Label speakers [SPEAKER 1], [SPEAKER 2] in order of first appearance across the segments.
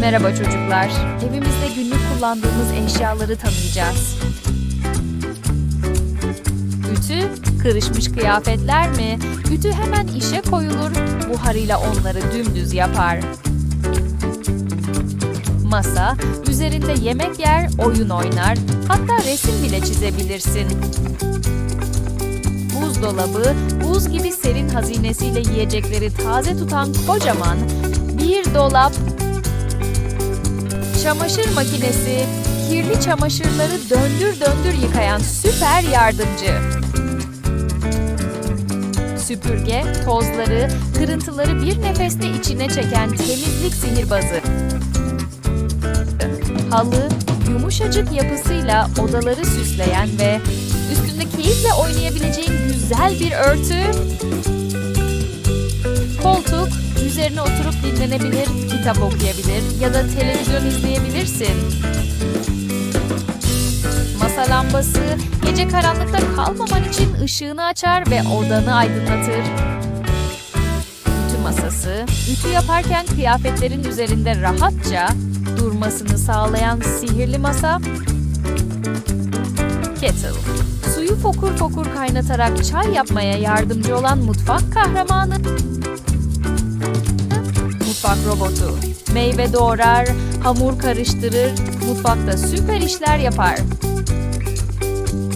[SPEAKER 1] Merhaba çocuklar. Evimizde günlük kullandığımız eşyaları tanıyacağız. Ütü, kırışmış kıyafetler mi? Ütü hemen işe koyulur, buharıyla onları dümdüz yapar. Masa, üzerinde yemek yer, oyun oynar, hatta resim bile çizebilirsin. Buzdolabı, buz gibi serin hazinesiyle yiyecekleri taze tutan kocaman bir dolap. Çamaşır makinesi, kirli çamaşırları döndür döndür yıkayan süper yardımcı. Süpürge, tozları, kırıntıları bir nefeste içine çeken temizlik sihirbazı. Halı, yumuşacık yapısıyla odaları süsleyen ve üstünde keyifle oynayabileceğin güzel bir örtü. Üzerine oturup dinlenebilir, kitap okuyabilir ya da televizyon izleyebilirsin. Masa lambası, gece karanlıkta kalmaman için ışığını açar ve odanı aydınlatır. Ütü masası, ütü yaparken kıyafetlerin üzerinde rahatça durmasını sağlayan sihirli masa. Kettle, suyu fokur fokur kaynatarak çay yapmaya yardımcı olan mutfak kahramanı. Mutfak robotu, meyve doğrar, hamur karıştırır, mutfakta süper işler yapar.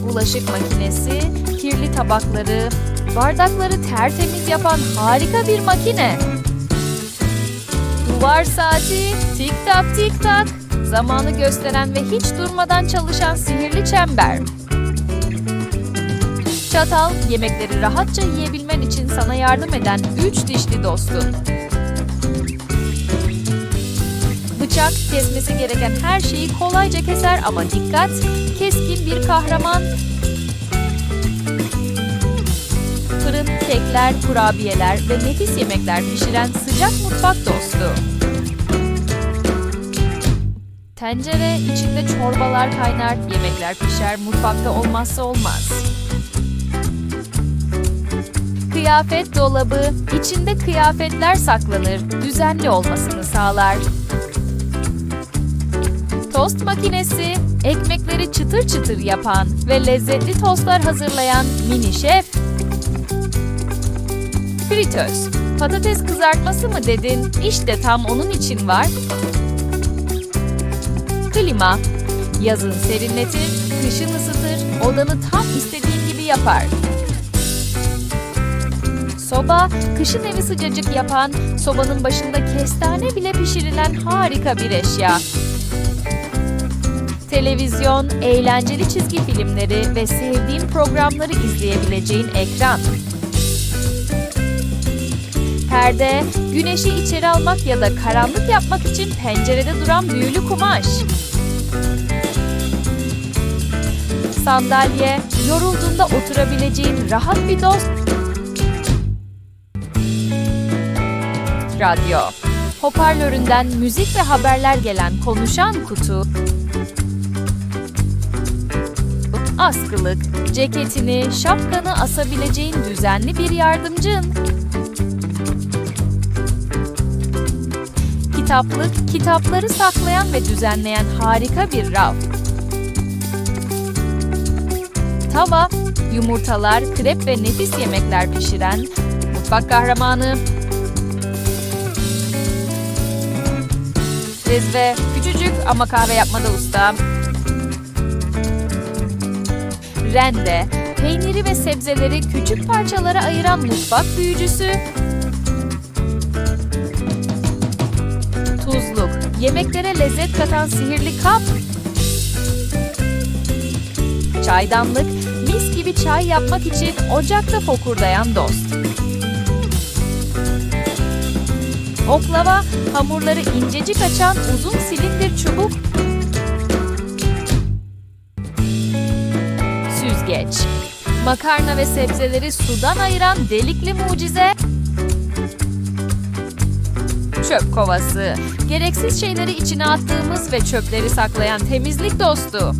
[SPEAKER 1] Bulaşık makinesi, kirli tabakları, bardakları tertemiz yapan harika bir makine. Duvar saati, tik tak tik tak, zamanı gösteren ve hiç durmadan çalışan sihirli çember. Çatal, yemekleri rahatça yiyebilmen için sana yardım eden üç dişli dostun. Bıçak, kesmesi gereken her şeyi kolayca keser ama dikkat, keskin bir kahraman. Fırın, kekler, kurabiyeler ve nefis yemekler pişiren sıcak mutfak dostu. Tencere, içinde çorbalar kaynar, yemekler pişer, mutfakta olmazsa olmaz. Kıyafet dolabı, içinde kıyafetler saklanır, düzenli olmasını sağlar. Tost makinesi, ekmekleri çıtır çıtır yapan ve lezzetli tostlar hazırlayan mini şef. Fritöz, patates kızartması mı dedin? İşte tam onun için var. Klima, yazın serinletir, kışın ısıtır, odanı tam istediğin gibi yapar. Soba, kışın evi sıcacık yapan, sobanın başında kestane bile pişirilen harika bir eşya. Televizyon, eğlenceli çizgi filmleri ve sevdiğin programları izleyebileceğin ekran. Perde, güneşi içeri almak ya da karanlık yapmak için pencerede duran büyülü kumaş. Sandalye, yorulduğunda oturabileceğin rahat bir dost. Radyo, hoparlöründen müzik ve haberler gelen konuşan kutu. Askılık, ceketini, şapkanı asabileceğin düzenli bir yardımcın. Kitaplık, kitapları saklayan ve düzenleyen harika bir raf. Tava, yumurtalar, krep ve nefis yemekler pişiren mutfak kahramanı. Cezve, küçücük ama kahve yapmada usta. Rende, peyniri ve sebzeleri küçük parçalara ayıran mutfak büyücüsü. Tuzluk, yemeklere lezzet katan sihirli kap. Çaydanlık, mis gibi çay yapmak için ocakta fokurdayan dost. Oklava, hamurları incecik açan uzun silindir çubuk. Süzgeç, makarna ve sebzeleri sudan ayıran delikli mucize. Çöp kovası, gereksiz şeyleri içine attığımız ve çöpleri saklayan temizlik dostu.